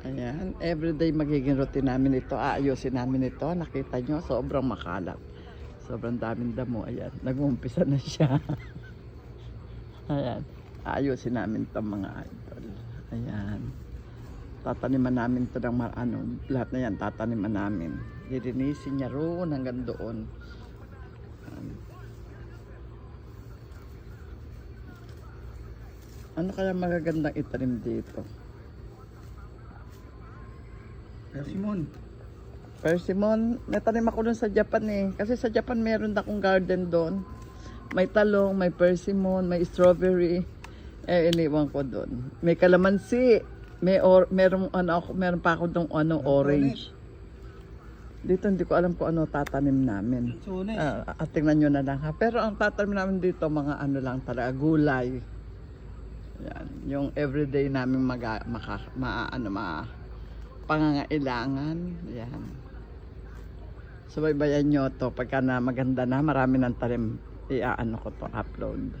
Ayan, everyday magiging routine namin ito. Aayusin namin ito. Nakita nyo, sobrang makalat. Sobrang daming damo. Ayan, nag-uumpisa na siya. Ayan, aayusin namin ito mga idol. Ayan. Tataniman namin ito ng ano, lahat na yan, tataniman namin. Lilinisin niya roon hanggang doon. Ayan. Ano kaya magagandang itanim dito? Persimmon. Persimmon, natanim ako dun sa Japan eh. Kasi sa Japan meron akong garden doon. May talong, may persimmon, may strawberry. Eh, iniwan ko doon. May kalamansi. May or, meron, ano, ako, meron pa ako doon ano, orange. Dito hindi ko alam kung ano tatanim namin. Sunes. Ah, ah, tingnan nyo na lang ha. Pero ang tatanim namin dito, mga ano lang talaga, gulay. Yan. Yung everyday namin mag, maka, ma, ano, ma, pangangailangan. Yan. Subaybayan nyo to. Pagka na maganda na, marami ng tanim, iaano ko to, upload.